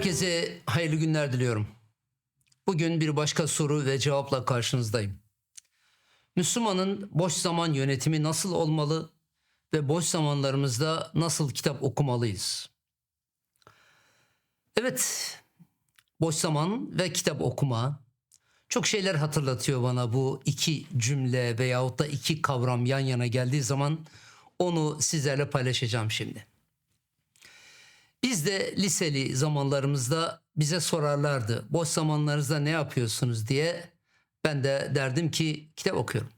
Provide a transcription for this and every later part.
Herkese hayırlı günler diliyorum. Bugün bir başka soru ve cevapla karşınızdayım. Müslümanın boş zaman yönetimi nasıl olmalı ve boş zamanlarımızda nasıl kitap okumalıyız? Evet, boş zaman ve kitap okuma çok şeyler hatırlatıyor bana bu iki cümle veyahut da iki kavram yan yana geldiği zaman onu sizlerle paylaşacağım şimdi. Biz de liseli zamanlarımızda bize sorarlardı. Boş zamanlarınızda ne yapıyorsunuz diye. Ben de derdim ki kitap okuyorum.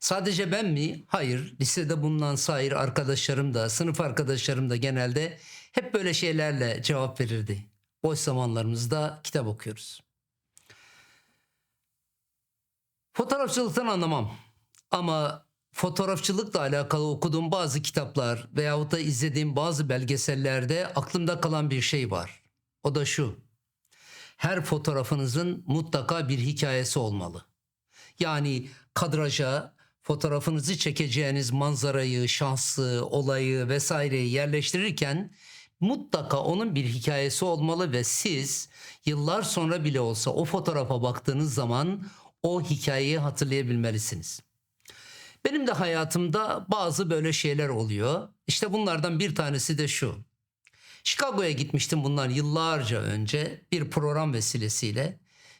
Sadece ben mi? Hayır. Lisede bulunan sair arkadaşlarım da, sınıf arkadaşlarım da genelde hep böyle şeylerle cevap verirdi. Boş zamanlarımızda kitap okuyoruz. Fotoğrafçılıktan anlamam. Ama fotoğrafçılıkla alakalı okuduğum bazı kitaplar veyahut da izlediğim bazı belgesellerde aklımda kalan bir şey var. O da şu. Her fotoğrafınızın mutlaka bir hikayesi olmalı. Yani kadraja fotoğrafınızı çekeceğiniz manzarayı, şansı, olayı vesaireyi yerleştirirken mutlaka onun bir hikayesi olmalı ve siz yıllar sonra bile olsa o fotoğrafa baktığınız zaman o hikayeyi hatırlayabilmelisiniz. Benim de hayatımda bazı böyle şeyler oluyor. İşte bunlardan bir tanesi de şu. Chicago'ya gitmiştim bundan yıllarca önce bir program vesilesiyle.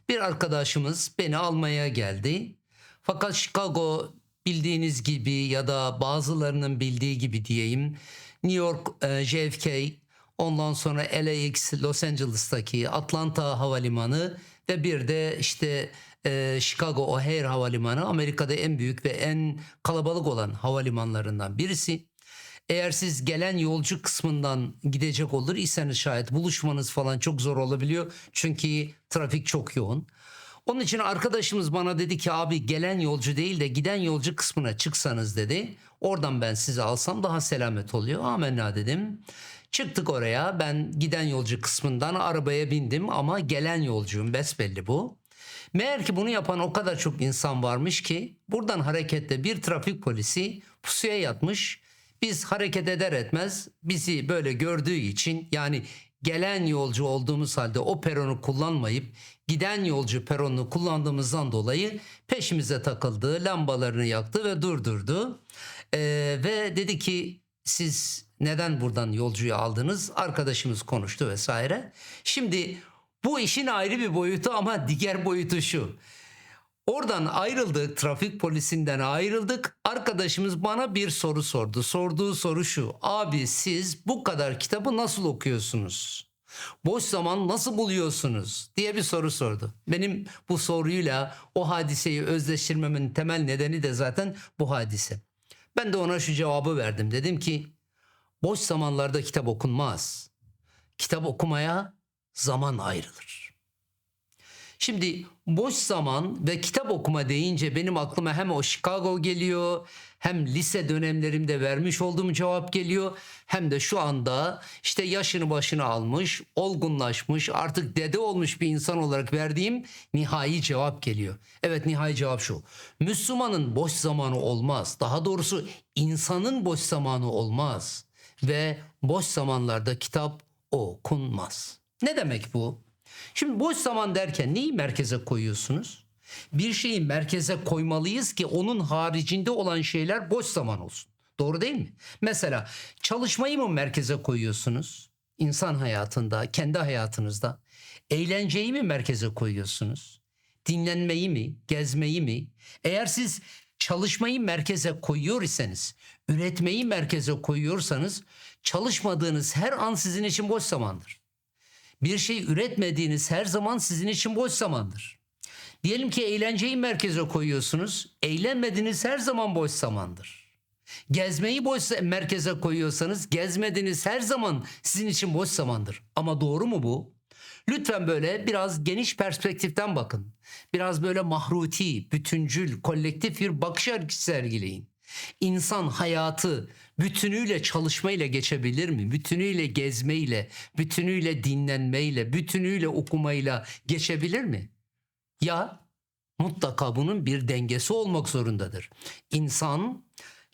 Bir arkadaşımız beni almaya geldi. Fakat Chicago bildiğiniz gibi ya da bazılarının bildiği gibi diyeyim New York e, JFK ondan sonra LAX Los Angeles'taki Atlanta Havalimanı ve bir de işte e, Chicago O'Hare Havalimanı Amerika'da en büyük ve en kalabalık olan havalimanlarından birisi. Eğer siz gelen yolcu kısmından gidecek olur iseniz şayet buluşmanız falan çok zor olabiliyor. Çünkü trafik çok yoğun. Onun için arkadaşımız bana dedi ki abi gelen yolcu değil de giden yolcu kısmına çıksanız dedi. Oradan ben sizi alsam daha selamet oluyor. Amenna dedim. Çıktık oraya ben giden yolcu kısmından arabaya bindim ama gelen yolcuyum besbelli bu. Meğer ki bunu yapan o kadar çok insan varmış ki buradan hareketle bir trafik polisi pusuya yatmış. Biz hareket eder etmez bizi böyle gördüğü için yani gelen yolcu olduğumuz halde o peronu kullanmayıp giden yolcu peronunu kullandığımızdan dolayı peşimize takıldı, lambalarını yaktı ve durdurdu. Ee, ve dedi ki siz neden buradan yolcuyu aldınız? Arkadaşımız konuştu vesaire. Şimdi bu işin ayrı bir boyutu ama diğer boyutu şu. Oradan ayrıldık, trafik polisinden ayrıldık. Arkadaşımız bana bir soru sordu. Sorduğu soru şu. Abi siz bu kadar kitabı nasıl okuyorsunuz? Boş zaman nasıl buluyorsunuz? diye bir soru sordu. Benim bu soruyla o hadiseyi özleştirmemin temel nedeni de zaten bu hadise. Ben de ona şu cevabı verdim. Dedim ki boş zamanlarda kitap okunmaz. Kitap okumaya zaman ayrılır. Şimdi boş zaman ve kitap okuma deyince benim aklıma hem o Chicago geliyor, hem lise dönemlerimde vermiş olduğum cevap geliyor, hem de şu anda işte yaşını başını almış, olgunlaşmış, artık dede olmuş bir insan olarak verdiğim nihai cevap geliyor. Evet nihai cevap şu. Müslümanın boş zamanı olmaz. Daha doğrusu insanın boş zamanı olmaz ve boş zamanlarda kitap okunmaz. Ne demek bu? Şimdi boş zaman derken neyi merkeze koyuyorsunuz? Bir şeyi merkeze koymalıyız ki onun haricinde olan şeyler boş zaman olsun. Doğru değil mi? Mesela çalışmayı mı merkeze koyuyorsunuz? İnsan hayatında, kendi hayatınızda. Eğlenceyi mi merkeze koyuyorsunuz? Dinlenmeyi mi, gezmeyi mi? Eğer siz çalışmayı merkeze koyuyor iseniz, üretmeyi merkeze koyuyorsanız çalışmadığınız her an sizin için boş zamandır bir şey üretmediğiniz her zaman sizin için boş zamandır. Diyelim ki eğlenceyi merkeze koyuyorsunuz. Eğlenmediğiniz her zaman boş zamandır. Gezmeyi boş merkeze koyuyorsanız gezmediğiniz her zaman sizin için boş zamandır. Ama doğru mu bu? Lütfen böyle biraz geniş perspektiften bakın. Biraz böyle mahruti, bütüncül, kolektif bir bakış sergileyin. İnsan hayatı bütünüyle çalışmayla geçebilir mi? Bütünüyle gezmeyle, bütünüyle dinlenmeyle, bütünüyle okumayla geçebilir mi? Ya mutlaka bunun bir dengesi olmak zorundadır. İnsan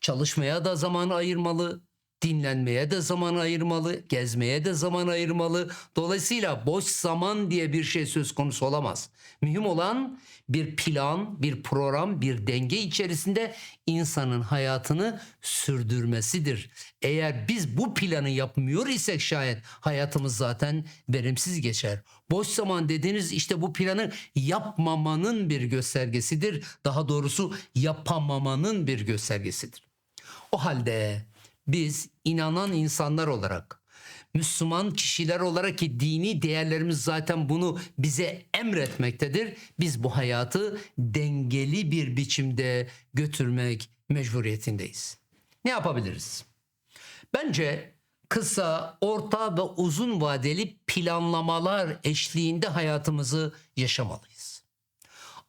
çalışmaya da zaman ayırmalı, Dinlenmeye de zaman ayırmalı, gezmeye de zaman ayırmalı. Dolayısıyla boş zaman diye bir şey söz konusu olamaz. Mühim olan bir plan, bir program, bir denge içerisinde insanın hayatını sürdürmesidir. Eğer biz bu planı yapmıyor isek şayet hayatımız zaten verimsiz geçer. Boş zaman dediğiniz işte bu planı yapmamanın bir göstergesidir. Daha doğrusu yapamamanın bir göstergesidir. O halde biz inanan insanlar olarak Müslüman kişiler olarak ki dini değerlerimiz zaten bunu bize emretmektedir. Biz bu hayatı dengeli bir biçimde götürmek mecburiyetindeyiz. Ne yapabiliriz? Bence kısa, orta ve uzun vadeli planlamalar eşliğinde hayatımızı yaşamalıyız.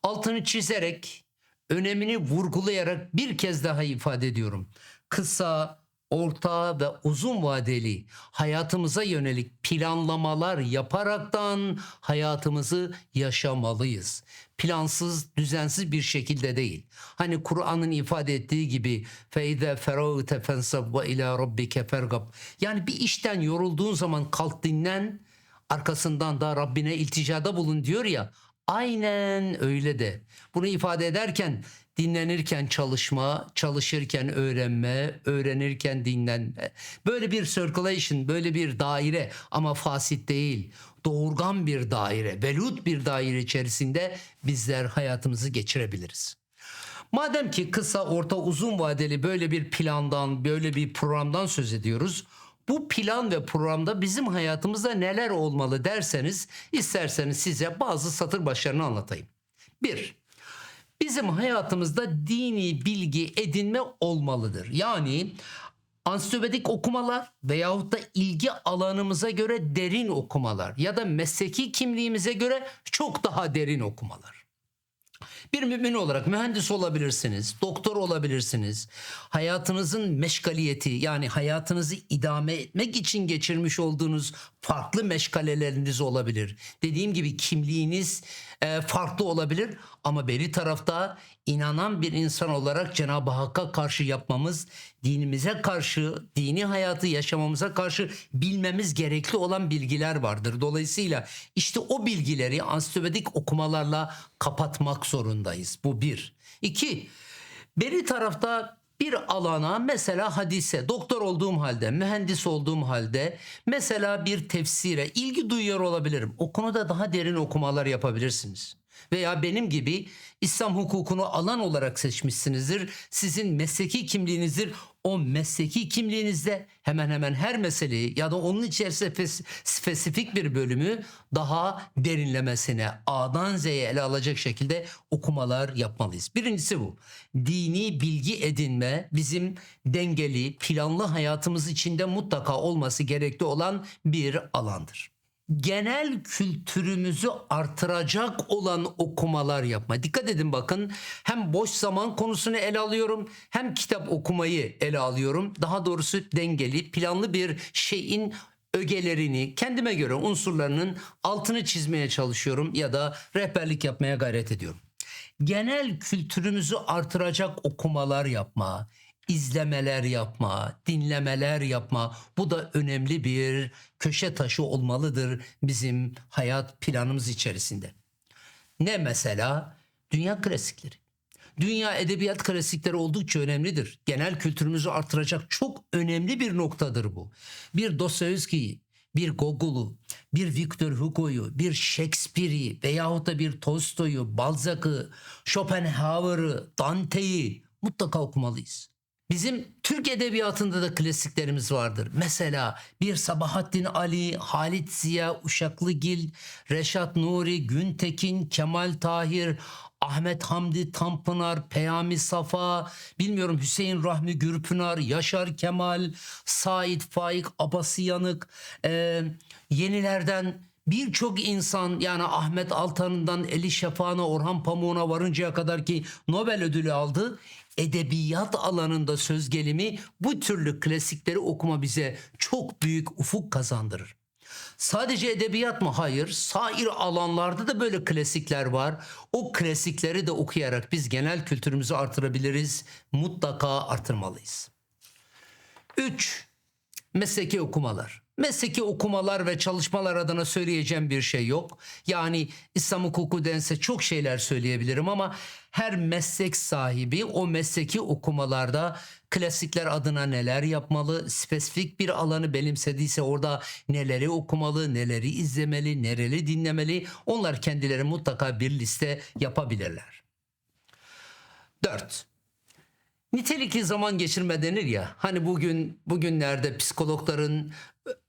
Altını çizerek, önemini vurgulayarak bir kez daha ifade ediyorum. Kısa, orta ve uzun vadeli hayatımıza yönelik planlamalar yaparaktan hayatımızı yaşamalıyız. Plansız, düzensiz bir şekilde değil. Hani Kur'an'ın ifade ettiği gibi feyde feravte fensab ve ila rabbike fergab. Yani bir işten yorulduğun zaman kalk dinlen, arkasından da Rabbine ilticada bulun diyor ya. Aynen öyle de. Bunu ifade ederken dinlenirken çalışma, çalışırken öğrenme, öğrenirken dinlenme. Böyle bir circulation, böyle bir daire ama fasit değil. Doğurgan bir daire, velut bir daire içerisinde bizler hayatımızı geçirebiliriz. Madem ki kısa, orta, uzun vadeli böyle bir plandan, böyle bir programdan söz ediyoruz. Bu plan ve programda bizim hayatımızda neler olmalı derseniz, isterseniz size bazı satır başlarını anlatayım. Bir, bizim hayatımızda dini bilgi edinme olmalıdır. Yani ansiyopedik okumalar veyahut da ilgi alanımıza göre derin okumalar ya da mesleki kimliğimize göre çok daha derin okumalar. Bir mümin olarak mühendis olabilirsiniz, doktor olabilirsiniz. Hayatınızın meşgaliyeti yani hayatınızı idame etmek için geçirmiş olduğunuz farklı meşgaleleriniz olabilir. Dediğim gibi kimliğiniz e, farklı olabilir ama beri tarafta inanan bir insan olarak Cenab-ı Hakk'a karşı yapmamız, dinimize karşı, dini hayatı yaşamamıza karşı bilmemiz gerekli olan bilgiler vardır. Dolayısıyla işte o bilgileri ansiyopedik okumalarla kapatmak zorundayız. Bu bir. İki, beri tarafta bir alana mesela hadise doktor olduğum halde mühendis olduğum halde mesela bir tefsire ilgi duyuyor olabilirim. O konuda daha derin okumalar yapabilirsiniz. Veya benim gibi İslam hukukunu alan olarak seçmişsinizdir. Sizin mesleki kimliğinizdir. O mesleki kimliğinizde hemen hemen her meseleyi ya da onun içerisinde spesifik bir bölümü daha derinlemesine A'dan Z'ye ele alacak şekilde okumalar yapmalıyız. Birincisi bu. Dini bilgi edinme bizim dengeli, planlı hayatımız içinde mutlaka olması gerekli olan bir alandır genel kültürümüzü artıracak olan okumalar yapma. Dikkat edin bakın hem boş zaman konusunu ele alıyorum hem kitap okumayı ele alıyorum. Daha doğrusu dengeli, planlı bir şeyin ögelerini kendime göre unsurlarının altını çizmeye çalışıyorum ya da rehberlik yapmaya gayret ediyorum. Genel kültürümüzü artıracak okumalar yapma, izlemeler yapma, dinlemeler yapma. Bu da önemli bir köşe taşı olmalıdır bizim hayat planımız içerisinde. Ne mesela? Dünya klasikleri. Dünya edebiyat klasikleri oldukça önemlidir. Genel kültürümüzü artıracak çok önemli bir noktadır bu. Bir Dostoyevski'yi, bir Gogol'u, bir Victor Hugo'yu, bir Shakespeare'i veyahut da bir Tolstoy'u, Balzac'ı, Schopenhauer'ı, Dante'yi mutlaka okumalıyız. Bizim Türk edebiyatında da klasiklerimiz vardır. Mesela bir Sabahattin Ali, Halit Ziya, Uşaklıgil, Reşat Nuri, Güntekin, Kemal Tahir, Ahmet Hamdi Tanpınar, Peyami Safa, bilmiyorum Hüseyin Rahmi Gürpınar, Yaşar Kemal, Said Faik, Abası Yanık, e, yenilerden birçok insan yani Ahmet Altan'ından Eli Şafak'ına Orhan Pamuk'una varıncaya kadar ki Nobel ödülü aldı edebiyat alanında söz gelimi bu türlü klasikleri okuma bize çok büyük ufuk kazandırır. Sadece edebiyat mı? Hayır. Sair alanlarda da böyle klasikler var. O klasikleri de okuyarak biz genel kültürümüzü artırabiliriz. Mutlaka artırmalıyız. 3. mesleki okumalar. Mesleki okumalar ve çalışmalar adına söyleyeceğim bir şey yok. Yani İslam hukuku dense çok şeyler söyleyebilirim ama her meslek sahibi o mesleki okumalarda klasikler adına neler yapmalı, spesifik bir alanı benimsediyse orada neleri okumalı, neleri izlemeli, neleri dinlemeli onlar kendileri mutlaka bir liste yapabilirler. 4. Nitelikli zaman geçirme denir ya. Hani bugün bugünlerde psikologların,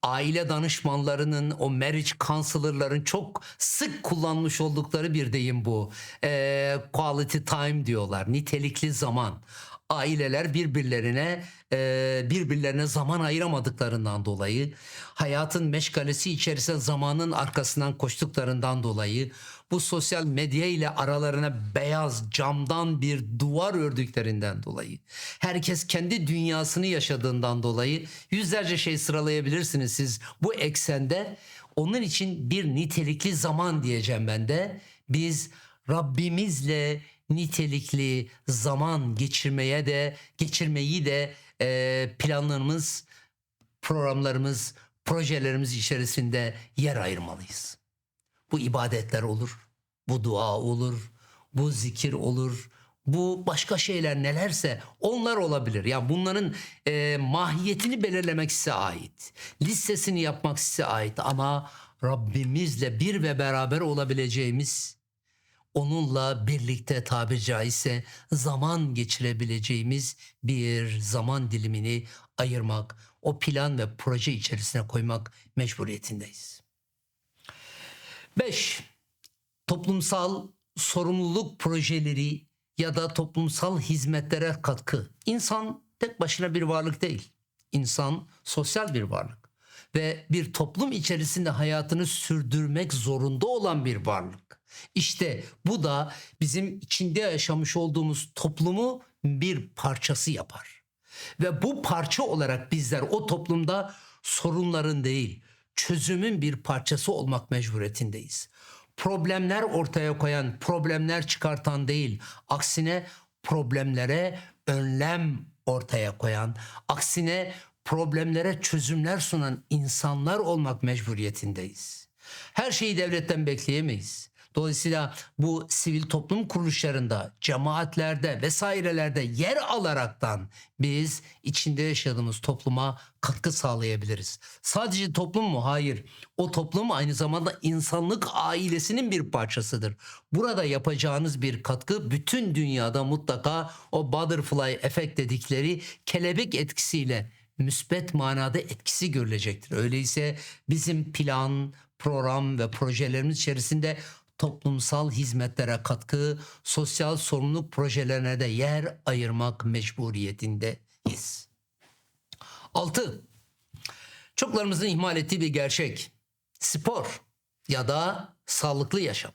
aile danışmanlarının, o marriage counselor'ların çok sık kullanmış oldukları bir deyim bu. Ee, quality time diyorlar. Nitelikli zaman. Aileler birbirlerine e, birbirlerine zaman ayıramadıklarından dolayı, hayatın meşgalesi içerisinde zamanın arkasından koştuklarından dolayı, bu sosyal medya ile aralarına beyaz camdan bir duvar ördüklerinden dolayı, herkes kendi dünyasını yaşadığından dolayı yüzlerce şey sıralayabilirsiniz siz bu eksende. Onun için bir nitelikli zaman diyeceğim ben de. Biz Rabbimizle nitelikli zaman geçirmeye de geçirmeyi de e, planlarımız, programlarımız, projelerimiz içerisinde yer ayırmalıyız. Bu ibadetler olur, bu dua olur, bu zikir olur, bu başka şeyler nelerse onlar olabilir. Ya bunların e, mahiyetini belirlemek size ait. Listesini yapmak size ait ama Rabbimizle bir ve beraber olabileceğimiz onunla birlikte tabiri caizse zaman geçirebileceğimiz bir zaman dilimini ayırmak, o plan ve proje içerisine koymak mecburiyetindeyiz. 5. Toplumsal sorumluluk projeleri ya da toplumsal hizmetlere katkı. İnsan tek başına bir varlık değil. İnsan sosyal bir varlık ve bir toplum içerisinde hayatını sürdürmek zorunda olan bir varlık. İşte bu da bizim içinde yaşamış olduğumuz toplumu bir parçası yapar. Ve bu parça olarak bizler o toplumda sorunların değil, çözümün bir parçası olmak mecburiyetindeyiz. Problemler ortaya koyan, problemler çıkartan değil, aksine problemlere önlem ortaya koyan, aksine problemlere çözümler sunan insanlar olmak mecburiyetindeyiz. Her şeyi devletten bekleyemeyiz. Dolayısıyla bu sivil toplum kuruluşlarında, cemaatlerde vesairelerde yer alaraktan biz içinde yaşadığımız topluma katkı sağlayabiliriz. Sadece toplum mu? Hayır. O toplum aynı zamanda insanlık ailesinin bir parçasıdır. Burada yapacağınız bir katkı bütün dünyada mutlaka o butterfly efekt dedikleri kelebek etkisiyle müspet manada etkisi görülecektir. Öyleyse bizim plan, program ve projelerimiz içerisinde toplumsal hizmetlere katkı, sosyal sorumluluk projelerine de yer ayırmak mecburiyetindeyiz. 6. Çoklarımızın ihmal ettiği bir gerçek. Spor ya da sağlıklı yaşam.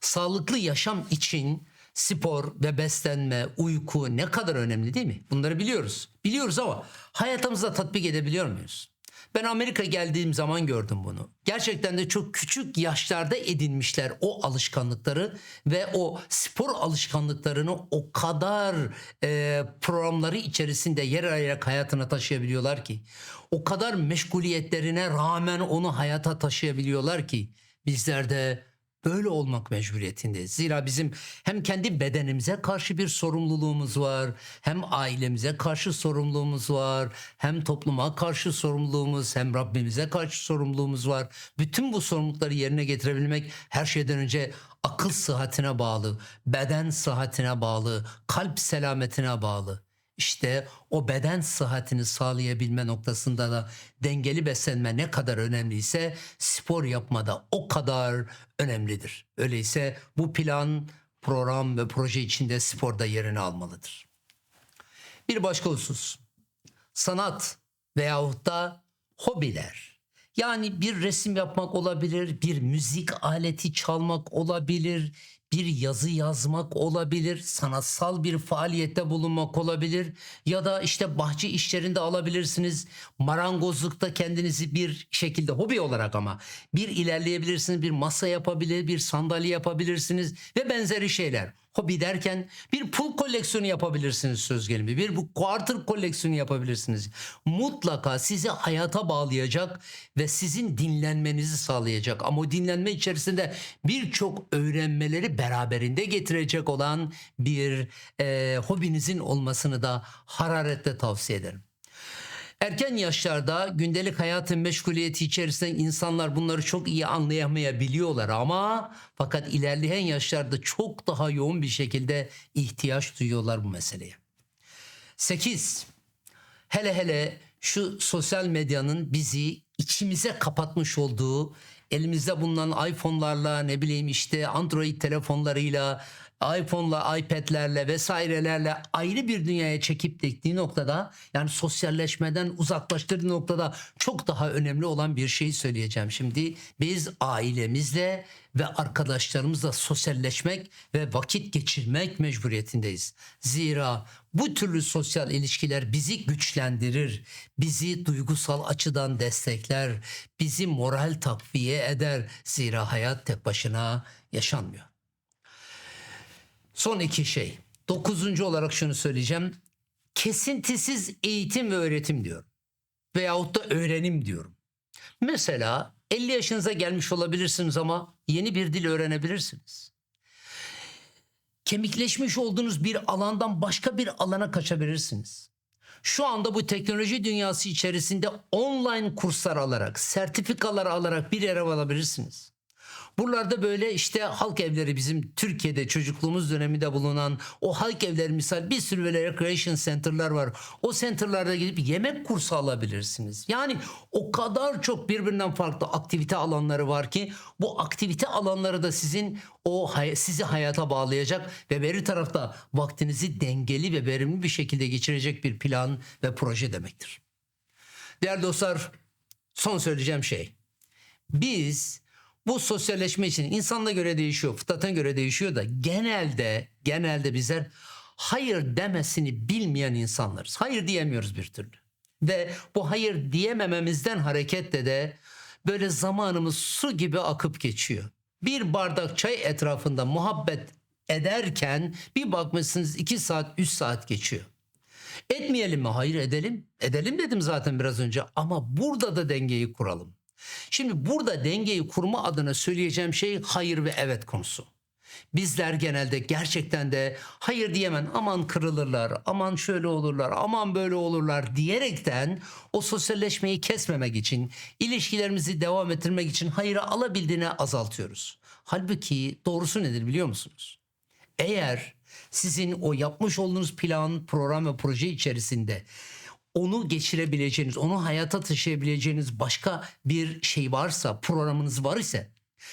Sağlıklı yaşam için spor ve beslenme, uyku ne kadar önemli değil mi? Bunları biliyoruz. Biliyoruz ama hayatımızda tatbik edebiliyor muyuz? Ben Amerika geldiğim zaman gördüm bunu. Gerçekten de çok küçük yaşlarda edinmişler o alışkanlıkları ve o spor alışkanlıklarını o kadar e, programları içerisinde yer alarak hayatına taşıyabiliyorlar ki. O kadar meşguliyetlerine rağmen onu hayata taşıyabiliyorlar ki bizler de böyle olmak mecburiyetindeyiz. Zira bizim hem kendi bedenimize karşı bir sorumluluğumuz var, hem ailemize karşı sorumluluğumuz var, hem topluma karşı sorumluluğumuz, hem Rabbimize karşı sorumluluğumuz var. Bütün bu sorumlulukları yerine getirebilmek her şeyden önce akıl sıhhatine bağlı, beden sıhhatine bağlı, kalp selametine bağlı. İşte o beden sıhhatini sağlayabilme noktasında da dengeli beslenme ne kadar önemliyse spor yapmada o kadar önemlidir. Öyleyse bu plan, program ve proje içinde sporda yerini almalıdır. Bir başka husus. Sanat veyahut da hobiler. Yani bir resim yapmak olabilir, bir müzik aleti çalmak olabilir, bir yazı yazmak olabilir, sanatsal bir faaliyette bulunmak olabilir ya da işte bahçe işlerinde alabilirsiniz. Marangozlukta kendinizi bir şekilde hobi olarak ama bir ilerleyebilirsiniz, bir masa yapabilir, bir sandalye yapabilirsiniz ve benzeri şeyler. Hobi derken bir pul koleksiyonu yapabilirsiniz söz gelimi. Bir bu quarter koleksiyonu yapabilirsiniz. Mutlaka sizi hayata bağlayacak ve sizin dinlenmenizi sağlayacak. Ama o dinlenme içerisinde birçok öğrenmeleri beraberinde getirecek olan bir e, hobinizin olmasını da hararetle tavsiye ederim. Erken yaşlarda gündelik hayatın meşguliyeti içerisinde insanlar bunları çok iyi anlayamayabiliyorlar ama fakat ilerleyen yaşlarda çok daha yoğun bir şekilde ihtiyaç duyuyorlar bu meseleye. 8. Hele hele şu sosyal medyanın bizi içimize kapatmış olduğu elimizde bulunan iPhone'larla ne bileyim işte Android telefonlarıyla iPhone'la, iPad'lerle vesairelerle ayrı bir dünyaya çekip diktiği noktada yani sosyalleşmeden uzaklaştırdığı noktada çok daha önemli olan bir şey söyleyeceğim. Şimdi biz ailemizle ve arkadaşlarımızla sosyalleşmek ve vakit geçirmek mecburiyetindeyiz. Zira bu türlü sosyal ilişkiler bizi güçlendirir, bizi duygusal açıdan destekler, bizi moral takviye eder. Zira hayat tek başına yaşanmıyor. Son iki şey. Dokuzuncu olarak şunu söyleyeceğim. Kesintisiz eğitim ve öğretim diyorum. Veyahut da öğrenim diyorum. Mesela 50 yaşınıza gelmiş olabilirsiniz ama yeni bir dil öğrenebilirsiniz. Kemikleşmiş olduğunuz bir alandan başka bir alana kaçabilirsiniz. Şu anda bu teknoloji dünyası içerisinde online kurslar alarak, sertifikalar alarak bir yere alabilirsiniz. Buralarda böyle işte halk evleri bizim Türkiye'de çocukluğumuz döneminde bulunan o halk evleri misal bir sürü böyle recreation center'lar var. O center'larda gidip yemek kursu alabilirsiniz. Yani o kadar çok birbirinden farklı aktivite alanları var ki bu aktivite alanları da sizin o sizi hayata bağlayacak ve beri tarafta vaktinizi dengeli ve verimli bir şekilde geçirecek bir plan ve proje demektir. Değerli dostlar son söyleyeceğim şey. Biz bu sosyalleşme için insanla göre değişiyor, fıtratına göre değişiyor da genelde genelde bizler hayır demesini bilmeyen insanlarız. Hayır diyemiyoruz bir türlü. Ve bu hayır diyemememizden hareketle de böyle zamanımız su gibi akıp geçiyor. Bir bardak çay etrafında muhabbet ederken bir bakmışsınız 2 saat 3 saat geçiyor. Etmeyelim mi? Hayır edelim. Edelim dedim zaten biraz önce ama burada da dengeyi kuralım. Şimdi burada dengeyi kurma adına söyleyeceğim şey hayır ve evet konusu. Bizler genelde gerçekten de hayır diyemen aman kırılırlar, aman şöyle olurlar, aman böyle olurlar diyerekten o sosyalleşmeyi kesmemek için, ilişkilerimizi devam ettirmek için hayırı alabildiğine azaltıyoruz. Halbuki doğrusu nedir biliyor musunuz? Eğer sizin o yapmış olduğunuz plan, program ve proje içerisinde onu geçirebileceğiniz, onu hayata taşıyabileceğiniz başka bir şey varsa, programınız var ise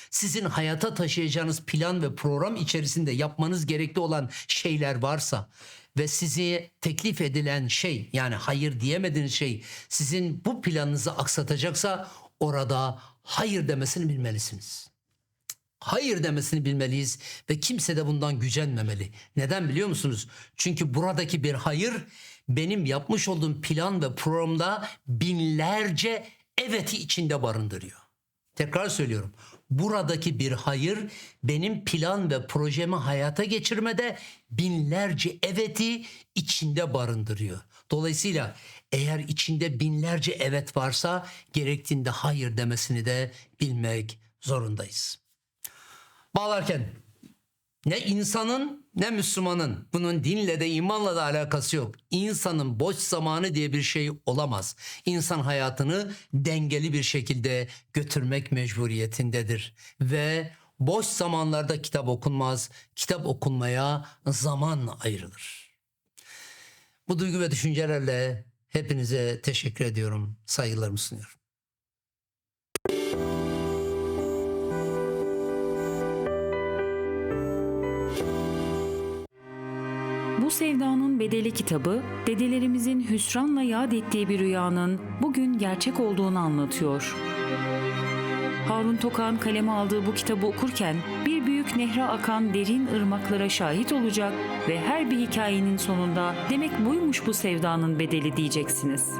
sizin hayata taşıyacağınız plan ve program içerisinde yapmanız gerekli olan şeyler varsa ve size teklif edilen şey yani hayır diyemediğiniz şey sizin bu planınızı aksatacaksa orada hayır demesini bilmelisiniz hayır demesini bilmeliyiz ve kimse de bundan gücenmemeli. Neden biliyor musunuz? Çünkü buradaki bir hayır benim yapmış olduğum plan ve programda binlerce eveti içinde barındırıyor. Tekrar söylüyorum. Buradaki bir hayır benim plan ve projemi hayata geçirmede binlerce eveti içinde barındırıyor. Dolayısıyla eğer içinde binlerce evet varsa gerektiğinde hayır demesini de bilmek zorundayız bağlarken ne insanın ne Müslümanın bunun dinle de imanla da alakası yok. İnsanın boş zamanı diye bir şey olamaz. İnsan hayatını dengeli bir şekilde götürmek mecburiyetindedir. Ve boş zamanlarda kitap okunmaz. Kitap okunmaya zaman ayrılır. Bu duygu ve düşüncelerle hepinize teşekkür ediyorum. Saygılarımı sunuyorum. Bu Sevdanın Bedeli kitabı, dedelerimizin hüsranla yad ettiği bir rüyanın bugün gerçek olduğunu anlatıyor. Harun Tokan kaleme aldığı bu kitabı okurken bir büyük nehre akan derin ırmaklara şahit olacak ve her bir hikayenin sonunda demek buymuş bu sevdanın bedeli diyeceksiniz.